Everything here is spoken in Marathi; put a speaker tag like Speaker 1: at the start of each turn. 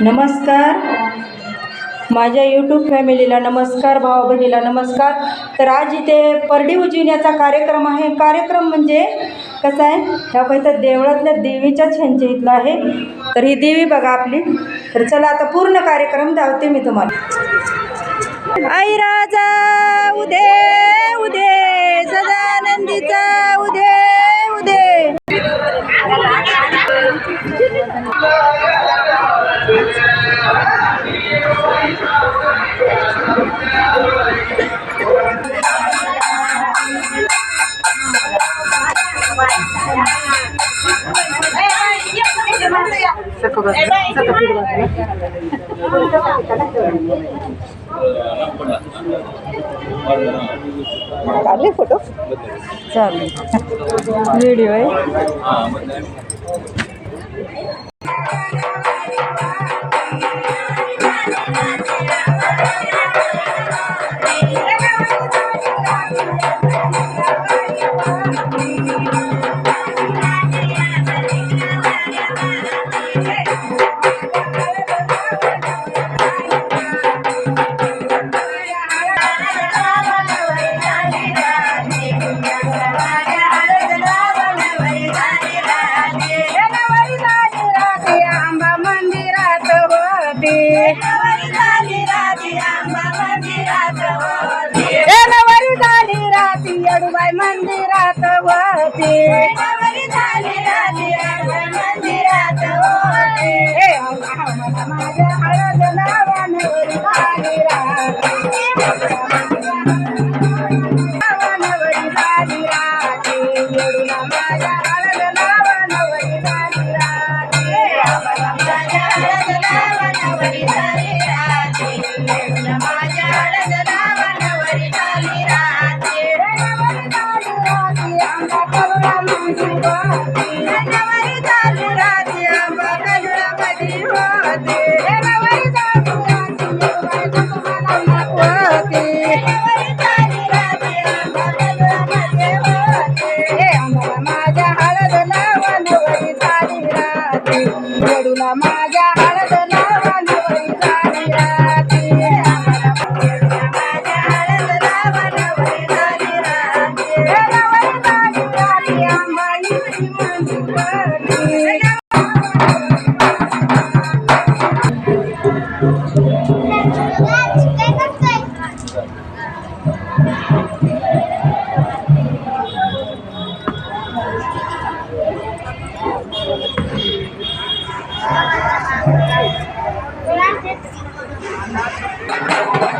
Speaker 1: नमस्कार. माझ्या यूट्यूब फॅमिलीला नमस्कार भावा बहिणीला नमस्कार. तर आज इथे परडी उजविण्याचा कार्यक्रम आहे. कार्यक्रम म्हणजे कसा आहे? ह्या इथं देवळातल्या देवीच्याच ह्यांच्या इथला आहे. तर ही देवी बघा आपली. तर चला आता पूर्ण कार्यक्रम दावते मी तुम्हाला. आई राजा उदे उदे. काढले फोटो. चालेल. व्हिडिओ आहे.
Speaker 2: येडूबाई मंदिरात होती. ए, माझ्या हळद नावानवरी झाली नावानवरी झाली माझ्या हळद नावानवरी झाली माझ्या हळद नावानवरी झाली Thank you.